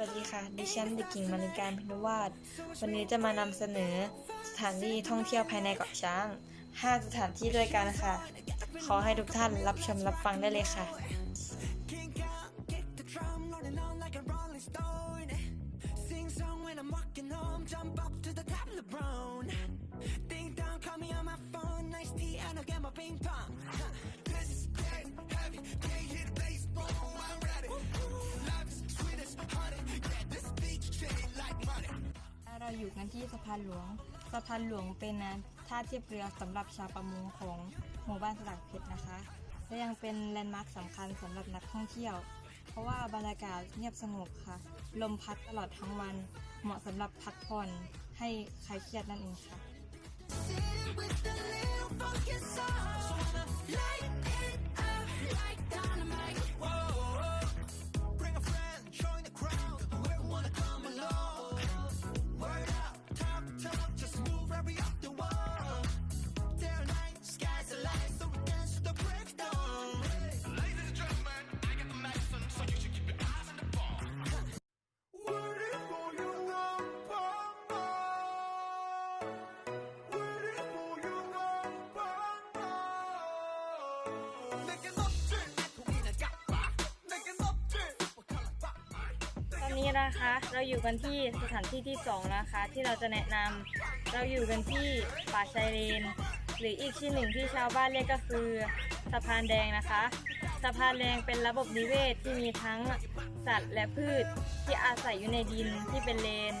วัสดีค่ะ ดิฉันเด็กหญิงมณิการพินวาสวันนี้จะมานำเสนอสถานที่ท่องเที่ยวภายในเกาะช้าง 5 สถานที่ด้วยกันค่ะ ขอให้ทุกท่านรับชมรับฟังได้เลยค่ะ เราอยู่กันที่สะพานหลวง สะพานหลวงเป็นท่าเทียบเรือสำหรับชาวประมงของหมู่บ้านสลักเพชรนะคะ และยังเป็นแลนด์มาร์คสำคัญสำหรับนักท่องเที่ยว เพราะว่าบรรยากาศเงียบสงบค่ะ ลมพัดตลอดทั้งวัน เหมาะสำหรับพักผ่อนให้คลายเครียดนั่นเองค่ะตอนนี้ นะคะ เราอยู่กันที่สถานที่ที่2นะคะ ที่เราจะแนะนำเราอยู่กันที่ป่าชายเลน หรืออีกชื่อหนึ่งที่ชาวบ้านเรียกก็คือสะพานแดงนะคะ สะพานแดงเป็นระบบนิเวศที่มีทั้งสัตว์และพืชที่อาศัยอยู่ในดินที่เป็นเลน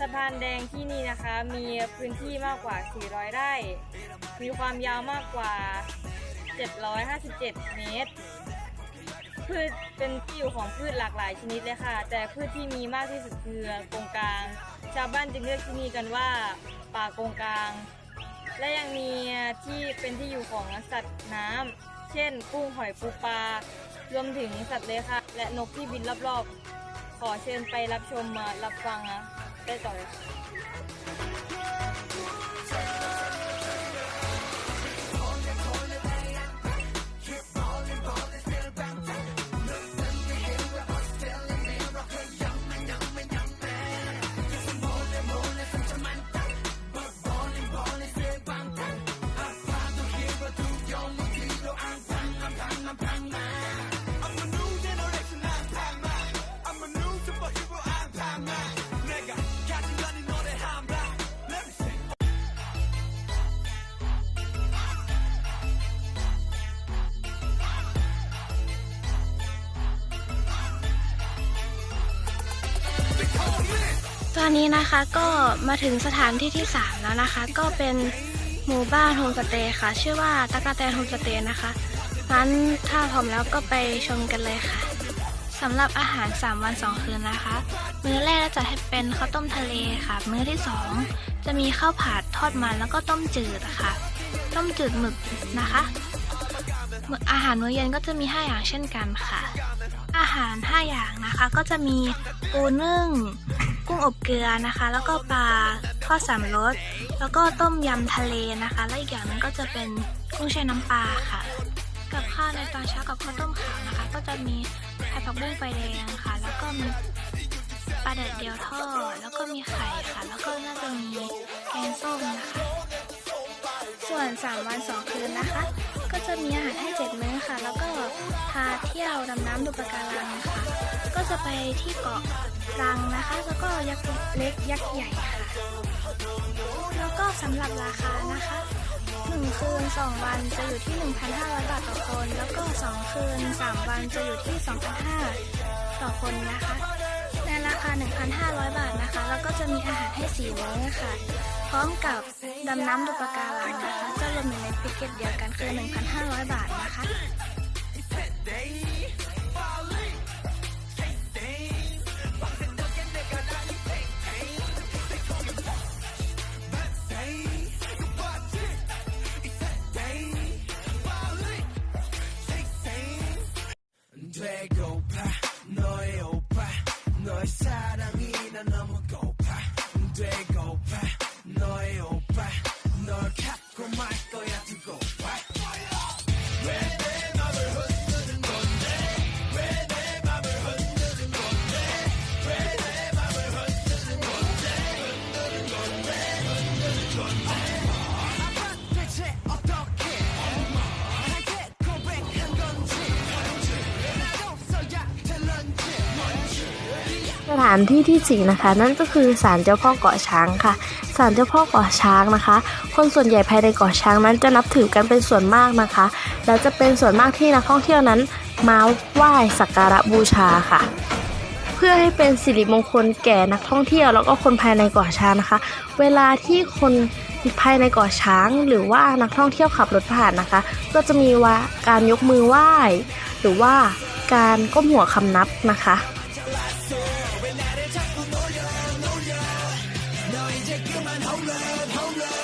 สะพานแดงที่นี่นะคะ มีพื้นที่มากกว่า 400 ไร่ มีความยาวมากกว่า 757 เมตร พืชเป็นที่อยู่ของพืชหลากหลายชนิดเลยค่ะ แต่พืชที่มีมากที่สุดคือกงกลาง ชาวบ้านจึงเรียกที่นี่กันว่า ป่ากงกลาง และยังมีที่เป็นที่อยู่ของสัตว์น้ำเช่น กุ้งหอยปูปลารวมถึงสัตว์เลื้อยคลานและนกที่บินรอบๆ ขอเชิญไปรับชมรับฟังนะได้ต่อเลย ตอนนี้นะคะก็มาถึงสถานที่ที่ 3 แล้วนะคะ ก็เป็นหมู่บ้านโฮมสเตย์ค่ะ ชื่อว่าตะกาแตนโฮมสเตย์นะคะงั้นถ้าพร้อมแล้วก็ไปชมกันเลยค่ะสำหรับอาหาร 3 วัน 2 คืนนะคะ มื้อแรกจะให้เป็นข้าวต้มทะเลค่ะ มื้อที่ 2 จะมีข้าวผัดทอดมันแล้วก็ต้มจืดค่ะ ต้มจืดหมึกนะคะออาหารมื้อเย็นก็จะมี 5 อย่างเช่นกันค่ะ อาหาร 5 อย่างนะคะ ก็จะมีปูนึ่ง กุ้งอบเกลือนะคะ แล้วก็ปลาทอดสามรสแล้วก็ต้มยำทะเลนะคะ และอีกอย่างหนึงก็จะเป็นกุ้งแช่น้ำปลาค่ะ กับข้าวในตอนเช้ากับข้าวต้มขาวนะคะ ก็จะมีไข่ผักบุ้งไฟแดงค่ะ แล้วก็มีปลาแดดเดียวทอดแล้วก็มีไข่ค่ะ แล้วก็น่าจะมีแกงส้มนะคะ ส่วน 3 วัน 2 คืนนะคะ ก็จะมีอาหารให้7มื้อค่ะ แล้วก็พาเที่ยวดำน้ำดูปะการังค่ะ ก็จะไปที่เกาะรังนะคะ แล้วก็ยักษ์เล็กยักษ์ใหญ่ค่ะ แล้วก็สำหรับราคานะคะ1คืน 2 วันจะอยู่ที่ 1,500 บาทต่อคน แล้วก็ 2 คืน 3 วันจะอยู่ที่ 2,500 ต่อคนนะคะ คา 1,500 บาทนะคะ แล้วก็จะมีอาหารให้สี่มื้อค่ะ พร้อมกับดำน้ำดูปะการังนะคะจะรวมอยู่ในติเก็เดียวกันคือ 1,500 บาทนะคะแดกโยพา my ถานที่ที่สี่นะคะ นั่นก็คือศาลเจ้าพ่อเกาะช้างค่ะศาลเจ้าพ่อเกาะช้างนะคะ คนส่วนใหญ่ภายในเกาะช้างนั้นจะนับถือกันเป็นส่วนมากนะคะ แล้วจะเป็นส่วนมากที่นักท่องเที่ยวนั้นมาไหว้สักการะบูชาค่ะ เพื่อให้เป็นสิริมงคลแก่นักท่องเที่ยวแล้วก็คนภายในเกาะช้างนะคะ เวลาที่คนภายในเกาะช้าง หรือว่านักท่องเที่ยวขับรถผ่านนะคะ ก็จะมีว่าการยกมือไหว้ หรือว่าการก้มหัวคำนับนะคะ 잡아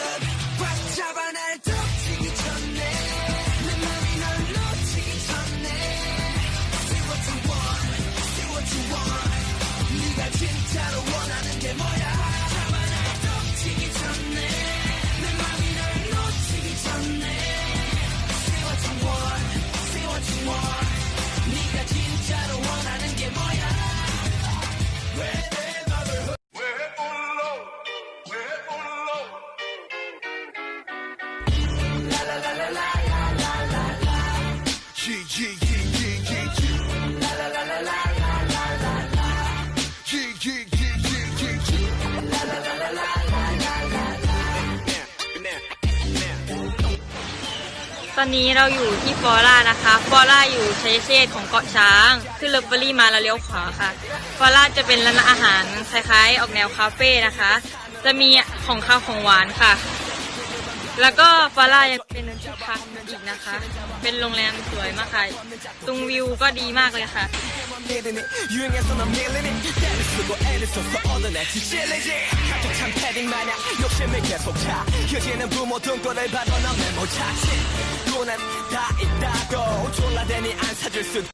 ตอนนี้เราอยู่ที่ฟอร่านะคะ ฟอร่าอยู่ชัยเชษของเกาะช้าง ขึ้นรถเฟอร์รี่มาแล้วเลี้ยวขวาค่ะ ฟอร่าจะเป็นร้านอาหารคล้ายๆ ออกแนวคาเฟ่นะคะ จะมีของข้าวของหวานค่ะ แล้วก็ฟอร่ายังเป็นที่พักอีกนะคะ เป็นโรงแรมสวยมากค่ะ ตรงวิวก็ดีมากเลยค่ะ 쓰고 애를 써서 얻어내지 찔리지 가족 참 패딩 마냥 욕심을 계속 차 휴지는 부모 등골을 봐도 넌 메모 자칫 돈은 다 있다고 졸라대니 안 사줄 수도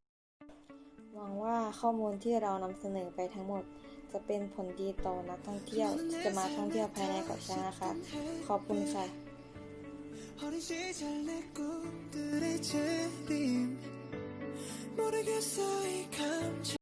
หวังว่าข้อมูลที่เรานำเสนอไปทั้งหมด จะเป็นผลดีต่อนักท่องเที่ยวที่จะมาท่องเที่ยวภายในเกาะช้างนะคะ ขอบคุณค่ะ 어린 시절 내 꿈들의 재림 모르겠어 이 감정